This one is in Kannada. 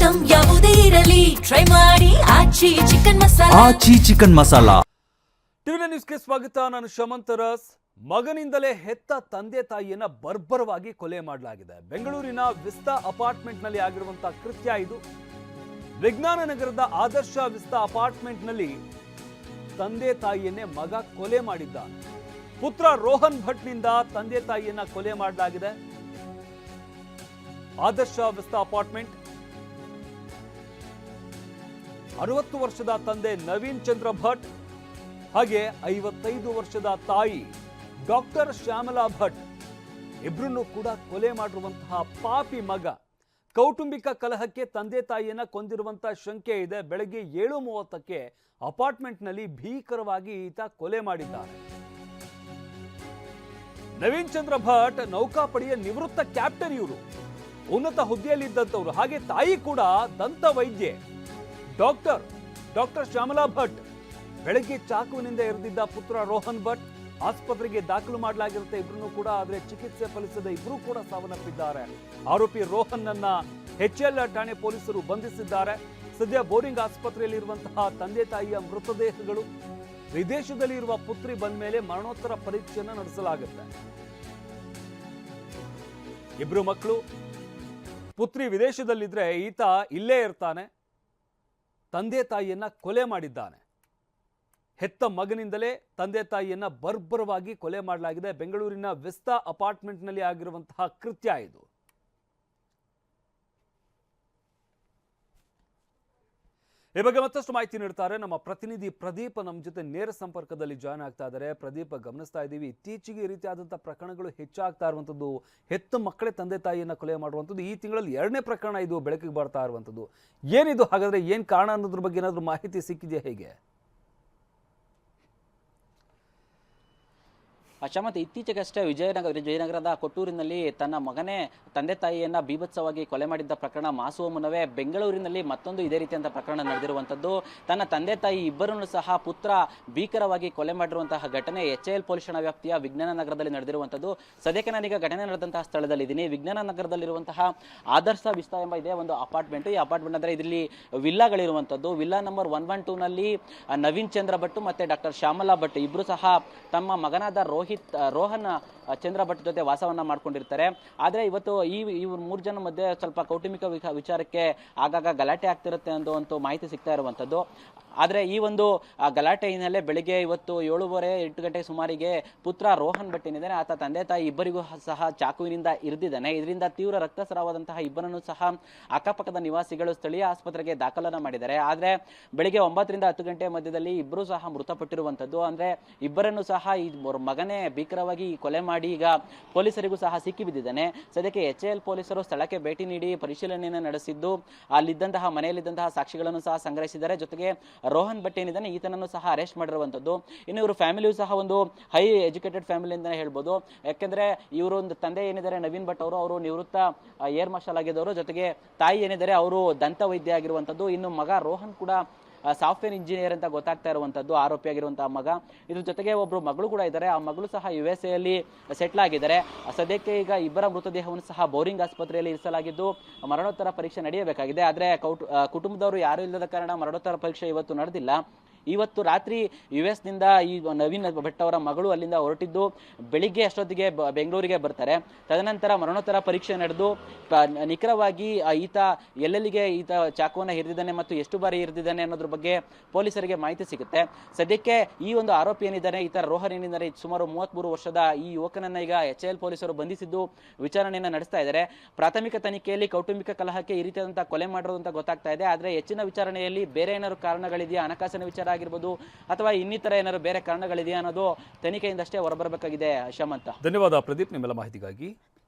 ಐಟಮ್ ಯಾವುದೇ ಇರಲಿ. ಟ್ರೈ ಮಾಡಿ. ಆಚಿ ಚಿಕನ್ ಮಸಾಲಾ. ಆಚಿ ಚಿಕನ್ ಮಸಾಲಾ. ಟಿವಿನ ನ್ಯೂಸ್ಗೆ ಸ್ವಾಗತ. ನಾನು ಶಮಂತರಸ್ ಮಗನಿಂದಲೇ ಹೆತ್ತ ತಂದೆ ತಾಯಿಯನ್ನ ಬರ್ಬರವಾಗಿ ಕೊಲೆ ಮಾಡಲಾಗಿದೆ. ಬೆಂಗಳೂರಿನ ವಿಸ್ತಾ ಅಪಾರ್ಟ್ಮೆಂಟ್ನಲ್ಲಿ ಆಗಿರುವಂತಹ ಕೃತ್ಯ ಇದು. ವಿಜ್ಞಾನ ನಗರದ ಆದರ್ಶ ವಿಸ್ತಾ ಅಪಾರ್ಟ್ಮೆಂಟ್ನಲ್ಲಿ ತಂದೆ ತಾಯಿಯನ್ನೇ ಮಗ ಕೊಲೆ ಮಾಡಿದ್ದ. ಪುತ್ರ ರೋಹನ್ ಭಟ್ನಿಂದ ತಂದೆ ತಾಯಿಯನ್ನ ಕೊಲೆ ಮಾಡಲಾಗಿದೆ. ಆದರ್ಶ ವಿಸ್ತಾ ಅಪಾರ್ಟ್ಮೆಂಟ್. ಅರವತ್ತು ವರ್ಷದ ತಂದೆ ನವೀನ್ ಚಂದ್ರ ಭಟ್, ಹಾಗೆ ಐವತ್ತೈದು ವರ್ಷದ ತಾಯಿ ಡಾಕ್ಟರ್ ಶ್ಯಾಮಲಾ ಭಟ್ ಇಬ್ಬರನ್ನು ಕೂಡ ಕೊಲೆ ಮಾಡಿರುವಂತಹ ಪಾಪಿ ಮಗ. ಕೌಟುಂಬಿಕ ಕಲಹಕ್ಕೆ ತಂದೆ ತಾಯಿಯನ್ನ ಕೊಂದಿರುವಂತಹ ಶಂಕೆ ಇದೆ. ಬೆಳಗ್ಗೆ ಏಳು ಮೂವತ್ತಕ್ಕೆ ಅಪಾರ್ಟ್ಮೆಂಟ್ನಲ್ಲಿ ಭೀಕರವಾಗಿ ಈತ ಕೊಲೆ ಮಾಡಿದ್ದಾನೆ. ನವೀನ್ ಚಂದ್ರ ಭಟ್ ನೌಕಾಪಡೆಯ ನಿವೃತ್ತ ಕ್ಯಾಪ್ಟನ್ ಇವರು. ಉನ್ನತ ಹುದ್ದೆಯಲ್ಲಿದ್ದಂಥವ್ರು. ಹಾಗೆ ತಾಯಿ ಕೂಡ ದಂತ ವೈದ್ಯೆ ಡಾಕ್ಟರ್ ಡಾಕ್ಟರ್ ಶ್ಯಾಮಲಾ ಭಟ್, ಬೆಳಗ್ಗೆ ಚಾಕುವಿನಿಂದ ಎರೆದಿದ್ದ ಪುತ್ರ ರೋಹನ್ ಭಟ್ ಆಸ್ಪತ್ರೆಗೆ ದಾಖಲು ಮಾಡಲಾಗಿರುತ್ತೆ. ಇಬ್ರು ಕೂಡ ಆದರೆ ಚಿಕಿತ್ಸೆ ಫಲಿಸದ ಇಬ್ರು ಕೂಡ ಸಾವನ್ನಪ್ಪಿದ್ದಾರೆ. ಆರೋಪಿ ರೋಹನ್ ಅನ್ನ ಎಲ್ ಠಾಣೆ ಪೊಲೀಸರು ಬಂಧಿಸಿದ್ದಾರೆ. ಸದ್ಯ ಬೋರಿಂಗ್ ಆಸ್ಪತ್ರೆಯಲ್ಲಿರುವಂತಹ ತಂದೆ ತಾಯಿಯ ಮೃತದೇಹಗಳು ವಿದೇಶದಲ್ಲಿ ಇರುವ ಪುತ್ರಿ ಬಂದ ಮೇಲೆ ಮರಣೋತ್ತರ ಪರೀಕ್ಷೆಯನ್ನು ನಡೆಸಲಾಗುತ್ತೆ. ಇಬ್ರು ಮಕ್ಕಳು, ಪುತ್ರಿ ವಿದೇಶದಲ್ಲಿದ್ರೆ ಈತ ಇಲ್ಲೇ ಇರ್ತಾನೆ. ತಂದೆ ತಾಯಿಯನ್ನು ಕೊಲೆ ಮಾಡಿದ್ದಾನೆ. ಹೆತ್ತ ಮಗನಿಂದಲೇ ತಂದೆ ತಾಯಿಯನ್ನು ಬರ್ಬರವಾಗಿ ಕೊಲೆ ಮಾಡಲಾಗಿದೆ. ಬೆಂಗಳೂರಿನ ವಿಸ್ತಾ ಅಪಾರ್ಟ್ಮೆಂಟ್ನಲ್ಲಿ ಆಗಿರುವಂತಹ ಕೃತ್ಯ ಇದು. ಈ ಬಗ್ಗೆ ಮತ್ತಷ್ಟು ಮಾಹಿತಿ ನೀಡ್ತಾರೆ. ನಮ್ಮ ಪ್ರತಿನಿಧಿ ಪ್ರದೀಪ್ ನಮ್ಮ ಜೊತೆ ನೇರ ಸಂಪರ್ಕದಲ್ಲಿ ಜಾಯ್ನ್ ಆಗ್ತಾ ಇದ್ದಾರೆ. ಪ್ರದೀಪ್, ಗಮನಿಸ್ತಾ ಇದ್ದೀವಿ. ಇತ್ತೀಚೆಗೆ ಈ ರೀತಿಯಾದಂಥ ಪ್ರಕರಣಗಳು ಹೆಚ್ಚಾಗ್ತಾ ಇರುವಂಥದ್ದು, ಹೆತ್ತ ಮಕ್ಕಳೇ ತಂದೆ ತಾಯಿಯನ್ನು ಕೊಲೆ ಮಾಡುವಂಥದ್ದು, ಈ ತಿಂಗಳಲ್ಲಿ ಎರಡನೇ ಪ್ರಕರಣ ಇದು ಬೆಳಕಿಗೆ ಬರ್ತಾ ಇರುವಂಥದ್ದು. ಏನಿದು ಹಾಗಾದ್ರೆ ಏನ್ ಕಾರಣ ಅನ್ನೋದ್ರ ಬಗ್ಗೆ ಏನಾದರೂ ಮಾಹಿತಿ ಸಿಕ್ಕಿದೆಯಾ ಹೇಗೆ? ಅಶಮತ್ ಇತ್ತೀಚೆಗಷ್ಟೇ ವಿಜಯನಗರ ವಿಜಯನಗರದ ಕೊಟ್ಟೂರಿನಲ್ಲಿ ತನ್ನ ಮಗನೇ ತಂದೆ ತಾಯಿಯನ್ನ ಬೀಭತ್ಸವಾಗಿ ಕೊಲೆ ಮಾಡಿದ್ದ ಪ್ರಕರಣ ಮಾಸುವ ಮುನ್ನವೇ ಬೆಂಗಳೂರಿನಲ್ಲಿ ಮತ್ತೊಂದು ಇದೇ ರೀತಿಯಾದ ಪ್ರಕರಣ ನಡೆದಿರುವಂತದ್ದು ತನ್ನ ತಂದೆ ತಾಯಿ ಇಬ್ಬರನ್ನು ಸಹ ಪುತ್ರ ಭೀಕರವಾಗಿ ಕೊಲೆ ಮಾಡಿರುವಂತಹ ಘಟನೆ ಎಚ್ ಎಲ್ ಪೊಲೀಸ್ ಠಾಣಾ ವ್ಯಾಪ್ತಿಯ ವಿಜ್ಞಾನ ನಗರದಲ್ಲಿ ನಡೆದಿರುವಂತದ್ದು ಸದ್ಯಕ್ಕೆ ನಾನೀಗ ಘಟನೆ ನಡೆದಂತಹ ಸ್ಥಳದಲ್ಲಿ ಇದ್ದೀನಿ. ವಿಜ್ಞಾನ ನಗರದಲ್ಲಿರುವಂತಹ ಆದರ್ಶ ವಿಸ್ತಾ ಎಂಬ ಇದೇ ಒಂದು ಅಪಾರ್ಟ್ಮೆಂಟ್. ಈ ಅಪಾರ್ಟ್ಮೆಂಟ್ ಅಂದ್ರೆ ಇದರಲ್ಲಿ ವಿಲ್ಲಾಗಳಿರುವಂತದ್ದು villa number one one two ನಲ್ಲಿ ನವೀನ್ ಚಂದ್ರ ಭಟ್ ಮತ್ತೆ ಡಾಕ್ಟರ್ ಶ್ಯಾಮಲಾ ಭಟ್ ಇಬ್ರು ಸಹ ತಮ್ಮ ಮಗನಾದ ರೋಹಿತ್ ರೋಹನ್ ಆ, ಚಂದ್ರ ಭಟ್ ಜೊತೆ ವಾಸವನ್ನ ಮಾಡ್ಕೊಂಡಿರ್ತಾರೆ. ಆದ್ರೆ ಇವತ್ತು ಈ ಇವ್ರ ಮೂರು ಜನ ಮಧ್ಯೆ ಸ್ವಲ್ಪ ಕೌಟುಂಬಿಕ ವಿಚಾರಕ್ಕೆ ಆಗಾಗ ಗಲಾಟೆ ಆಗ್ತಿರುತ್ತೆ ಅನ್ನೋ ಮಾಹಿತಿ ಸಿಗ್ತಾ ಇರುವಂತದ್ದು. ಆದ್ರೆ ಈ ಒಂದು ಗಲಾಟೆ ಹಿನ್ನೆಲೆ ಬೆಳಿಗ್ಗೆ ಇವತ್ತು ಏಳುವರೆ ಎಂಟು ಗಂಟೆ ಸುಮಾರಿಗೆ ಪುತ್ರ ರೋಹನ್ ಭಟ್ ಏನಿದ್ದಾನೆ, ಆತ ತಂದೆ ತಾಯಿ ಇಬ್ಬರಿಗೂ ಸಹ ಚಾಕುವಿನಿಂದ ಇರಿದಿದ್ದಾನೆ. ಇದರಿಂದ ತೀವ್ರ ರಕ್ತಸ್ರಾವದಂತಹ ಇಬ್ಬರನ್ನು ಸಹ ಅಕ್ಕಪಕ್ಕದ ನಿವಾಸಿಗಳು ಸ್ಥಳೀಯ ಆಸ್ಪತ್ರೆಗೆ ದಾಖಲನ್ನು ಮಾಡಿದ್ದಾರೆ. ಆದ್ರೆ ಬೆಳಿಗ್ಗೆ ಒಂಬತ್ತರಿಂದ ಹತ್ತು ಗಂಟೆ ಮಧ್ಯದಲ್ಲಿ ಇಬ್ಬರು ಸಹ ಮೃತಪಟ್ಟಿರುವಂತದ್ದು. ಅಂದ್ರೆ ಇಬ್ಬರನ್ನು ಸಹ ಈ ಮಗನೇ ಭೀಕರವಾಗಿ ಕೊಲೆ ಮಾಡಿ ಈಗ ಪೊಲೀಸರಿಗೂ ಸಹ ಸಿಕ್ಕಿ ಬಿದ್ದಿದ್ದಾನೆ. ಸದ್ಯಕ್ಕೆ ಎಚ್ ಎಲ್ ಪೊಲೀಸರು ಸ್ಥಳಕ್ಕೆ ಭೇಟಿ ನೀಡಿ ಪರಿಶೀಲನೆಯನ್ನು ನಡೆಸಿದ್ದು. ಅಲ್ಲಿದ್ದಂತಹ ಮನೆಯಲ್ಲಿದ್ದಂತಹ ಸಾಕ್ಷಿಗಳನ್ನು ಸಹ ಸಂಗ್ರಹಿಸಿದ್ದಾರೆ. ಜೊತೆಗೆ ರೋಹನ್ ಭಟ್ ಏನಿದ್ದಾನೆ, ಈತನನ್ನು ಸಹ ಅರೆಸ್ಟ್ ಮಾಡಿರುವಂಥದ್ದು ಇನ್ನು ಇವರು ಫ್ಯಾಮಿಲಿಯು ಸಹ ಒಂದು ಹೈ ಎಜುಕೇಟೆಡ್ ಫ್ಯಾಮಿಲಿ ಅಂತಲೇ ಹೇಳ್ಬೋದು. ಯಾಕೆಂದರೆ ಇವರು ಒಂದು ತಂದೆ ಏನಿದ್ದಾರೆ, ನವೀನ್ ಭಟ್ ಅವರು ಅವರು ನಿವೃತ್ತ ಏರ್ ಮಾರ್ಷಲ್ ಆಗಿದ್ದವರು. ಜೊತೆಗೆ ತಾಯಿ ಏನಿದ್ದಾರೆ, ಅವರು ದಂತ ವೈದ್ಯ ಆಗಿರುವಂಥದ್ದು ಇನ್ನು ಮಗ ರೋಹನ್ ಕೂಡ ಸಾಫ್ಟ್ವೇರ್ ಇಂಜಿನಿಯರ್ ಅಂತ ಗೊತ್ತಾಗ್ತಾ ಇರುವಂತದ್ದು ಆರೋಪಿಯಾಗಿರುವಂತಹ ಮಗ. ಇದ್ರ ಜೊತೆಗೆ ಒಬ್ರು ಮಗಳು ಕೂಡ ಇದ್ದಾರೆ. ಆ ಮಗಳು ಸಹ ಯು ಎಸ್ ಎಲ್ಲಿ ಸೆಟ್ಲ್ ಆಗಿದ್ದಾರೆ. ಸದ್ಯಕ್ಕೆ ಈಗ ಇಬ್ಬರ ಮೃತದೇಹವನ್ನು ಸಹ ಬೋರಿಂಗ್ ಆಸ್ಪತ್ರೆಯಲ್ಲಿ ಇರಿಸಲಾಗಿದ್ದು, ಮರಣೋತ್ತರ ಪರೀಕ್ಷೆ ನಡೆಯಬೇಕಾಗಿದೆ. ಆದ್ರೆ ಕೌಟು ಕುಟುಂಬದವರು ಯಾರು ಇಲ್ಲದ ಕಾರಣ ಮರಣೋತ್ತರ ಪರೀಕ್ಷೆ ಇವತ್ತು ನಡೆದಿಲ್ಲ. ಇವತ್ತು ರಾತ್ರಿ ಯು ಎಸ್ನಿಂದ ಈ ನವೀನ್ ಭಟ್ ಅವರ ಮಗಳು ಅಲ್ಲಿಂದ ಹೊರಟಿದ್ದು ಬೆಳಿಗ್ಗೆ ಅಷ್ಟೊತ್ತಿಗೆ ಬೆಂಗಳೂರಿಗೆ ಬರ್ತಾರೆ. ತದನಂತರ ಮರಣೋತ್ತರ ಪರೀಕ್ಷೆ ನಡೆದು ನಿಖರವಾಗಿ ಈತ ಎಲ್ಲೆಲ್ಲಿಗೆ ಈತ ಚಾಕುವನ್ನ ಹಿರಿದಿದ್ದಾನೆ ಮತ್ತು ಎಷ್ಟು ಬಾರಿ ಹಿರಿದಿದ್ದಾನೆ ಅನ್ನೋದ್ರ ಬಗ್ಗೆ ಪೊಲೀಸರಿಗೆ ಮಾಹಿತಿ ಸಿಗುತ್ತೆ. ಸದ್ಯಕ್ಕೆ ಈ ಒಂದು ಆರೋಪಿ ಏನಿದ್ದಾನೆ, ಈತ ರೋಹನ್ ಏನಿದ್ದಾರೆ, ಸುಮಾರು ಮೂವತ್ಮೂರು ವರ್ಷದ ಈ ಯುವಕನನ್ನ ಈಗ ಎಚ್ ಎಲ್ ಪೊಲೀಸರು ಬಂಧಿಸಿದ್ದು ವಿಚಾರಣೆಯನ್ನು ನಡೆಸ್ತಾ ಇದ್ದಾರೆ. ಪ್ರಾಥಮಿಕ ತನಿಖೆಯಲ್ಲಿ ಕೌಟುಂಬಿಕ ಕಲಹಕ್ಕೆ ಈ ರೀತಿಯಾದಂತಹ ಕೊಲೆ ಮಾಡಿರೋದು ಅಂತ ಗೊತ್ತಾಗ್ತಾ ಇದೆ. ಆದರೆ ಹೆಚ್ಚಿನ ವಿಚಾರಣೆಯಲ್ಲಿ ಬೇರೆ ಏನಾದ್ರು ಕಾರಣಗಳಿದೆಯಾ? ಹಣಕಾಸಿನ ವಿಚಾರ ಆಗಿರ್ಬೋದು ಅಥವಾ ಇನ್ನಿತರ ಏನಾದ್ರು ಬೇರೆ ಕಾರಣಗಳಿದೆಯಾ ಅನ್ನೋದು ತನಿಖೆಯಿಂದಷ್ಟೇ ಹೊರಬರಬೇಕಾಗಿದೆ ಶಮಂತ. ಧನ್ಯವಾದ ಪ್ರದೀಪ್ ನಿಮ್ಮೆಲ್ಲ ಮಾಹಿತಿಗಾಗಿ.